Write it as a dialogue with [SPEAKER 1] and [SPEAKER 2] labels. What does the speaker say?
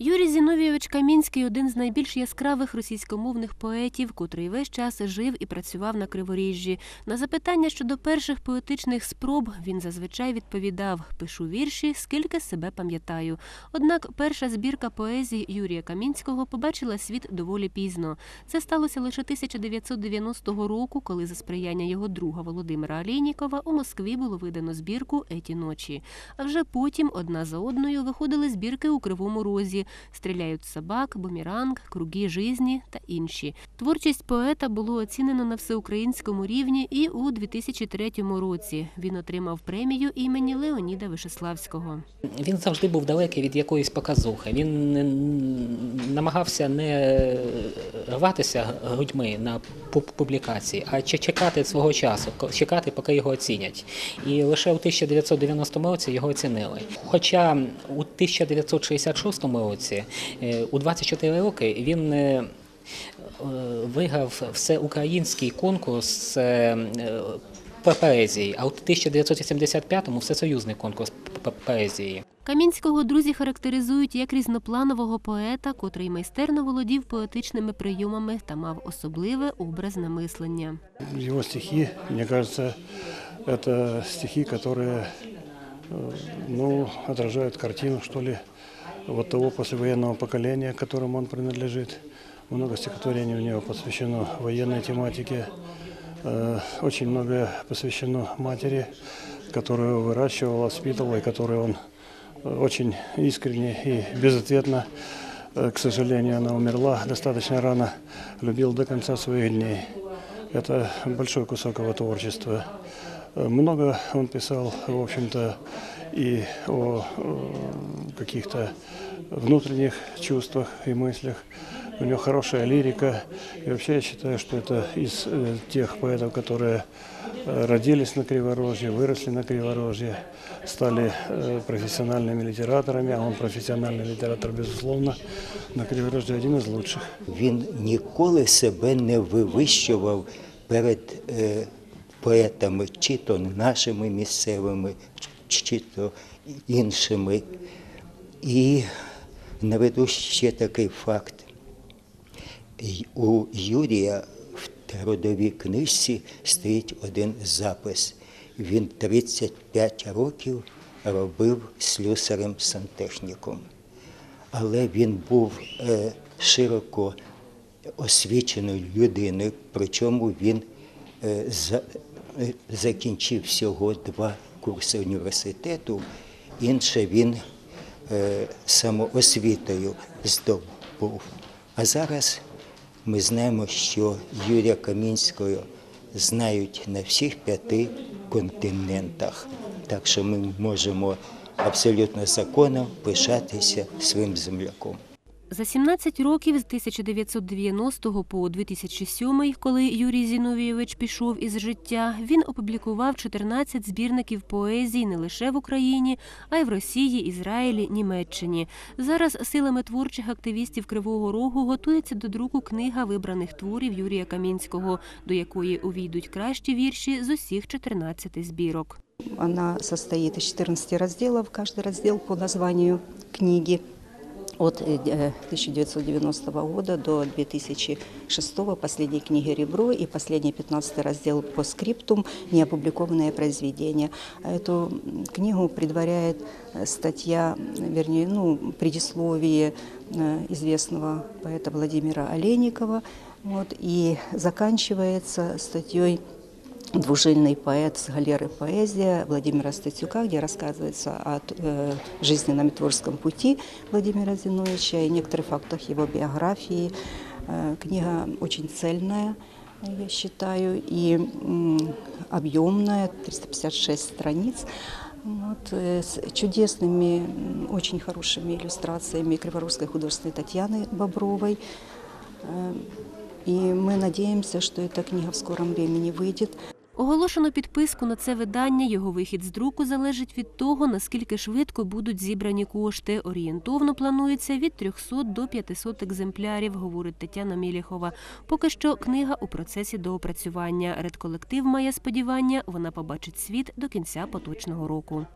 [SPEAKER 1] Юрій Зіновійович Камінський один з найбільш яскравих російськомовних поетів, котрий весь час жив і працював на Криворіжжі. На запитання щодо перших поетичних спроб він зазвичай відповідав: пишу вірші, скільки себе пам'ятаю. Однак перша збірка поезії Юрія Камінського побачила світ доволі пізно. Це сталося лише 1990 року, коли за сприяння його друга Володимира Алєнікова у Москві було видано збірку Еті ночі. А вже потім одна за одною виходили збірки у Кривому Розі, стріляють собак, бумеранг, круги жизні та інші. Творчість поета було оцінено на всеукраїнському рівні і у 2003 році. Він отримав премію імені Леоніда Вишеславського.
[SPEAKER 2] Він завжди був далекий від якоїсь показухи. Він намагався не рватися грудьми на публікації, а чекати свого часу, чекати, поки його оцінять. І лише у 1990 році його оцінили. Хоча у 1966 році, е, у 24 роки, він е, е, виграв всеукраїнський конкурс по поезії, а у 1975-му всесоюзний конкурс поезії.
[SPEAKER 1] Камінського друзі характеризують як різнопланового поета, котрий майстерно володів поетичними прийомами та мав особливе образне мислення.
[SPEAKER 3] Его стихи, мне кажется, это стихи, которые э, ну, отражают картину, что ли, вот того послевоенного поколения, которому он принадлежит. Много стихотворений у него посвящено военной тематике. Э, Очень многое посвящено матери, Которую выращивал, воспитывал, и которую он э, очень искренне и безответно, э, к сожалению, она умерла достаточно рано, любил до конца своих дней. Это большой кусок его творчества. Э, Много он писал, в общем-то, и о каких-то внутренних чувствах и мыслях. У него хорошая лирика. И вообще я считаю, что это из тех поэтов, которые родились на Криворожье, выросли на Криворожье, стали э, профессиональными литераторами, а он профессиональный литератор, безусловно, на Криворожье один из лучших.
[SPEAKER 4] Він ніколи себе не вивищував перед е, поетами, чи то нашими місцевими, чи то іншими. І наведу ще такий факт. Й- У Юрія в трудовій книжці стоїть один запис. Він 35 років робив слюсарем-сантехніком але він був е, широко освіченою людиною, причому він е, е, закінчив всього два курси університету, інше він самоосвітою здобув. А зараз ми знаємо, що Юрія Камінського знають на всіх п'яти континентах. Так що ми можемо абсолютно законом пишатися своїм земляком.
[SPEAKER 1] За 17 років з 1990 по 2007, коли Юрій Зіновійович пішов із життя, він опублікував 14 збірників поезії не лише в Україні, а й в Росії, Ізраїлі, Німеччині. Зараз силами творчих активістів Кривого Рогу готується до друку книга вибраних творів Юрія Камінського, до якої увійдуть кращі вірші з усіх 14 збірок.
[SPEAKER 5] Она состоит из 14 разделов, каждый раздел по названию книги От э, 1990 года до 2006 последней книги «Ребро» и последний 15 раздел по скриптум «Неопубликованное произведение». А Эту м, книгу предваряет э, статья, вернее, ну, предисловие э, известного поэта Владимира Олейникова. Вот, и заканчивается статьей двужильный поэт с галеры «Поэзия» Владимира Статюка, где рассказывается о э, жизненном и творческом пути Владимира Зиновича и некоторых фактах его биографии. Э, книга очень цельная, я считаю, и м, объемная, 356 страниц. Вот, э, с чудесными, м, очень хорошими иллюстрациями криворусской художественной Татьяны Бобровой. Э, И мы надеемся, что эта книга в скором времени выйдет.
[SPEAKER 1] Оголошено підписку на це видання. Його вихід з друку залежить від того, наскільки швидко будуть зібрані кошти. Орієнтовно планується від 300 до 500 екземплярів, говорить Тетяна Міліхова. Поки що книга у процесі доопрацювання. Редколектив має сподівання, вона побачить світ до кінця поточного року.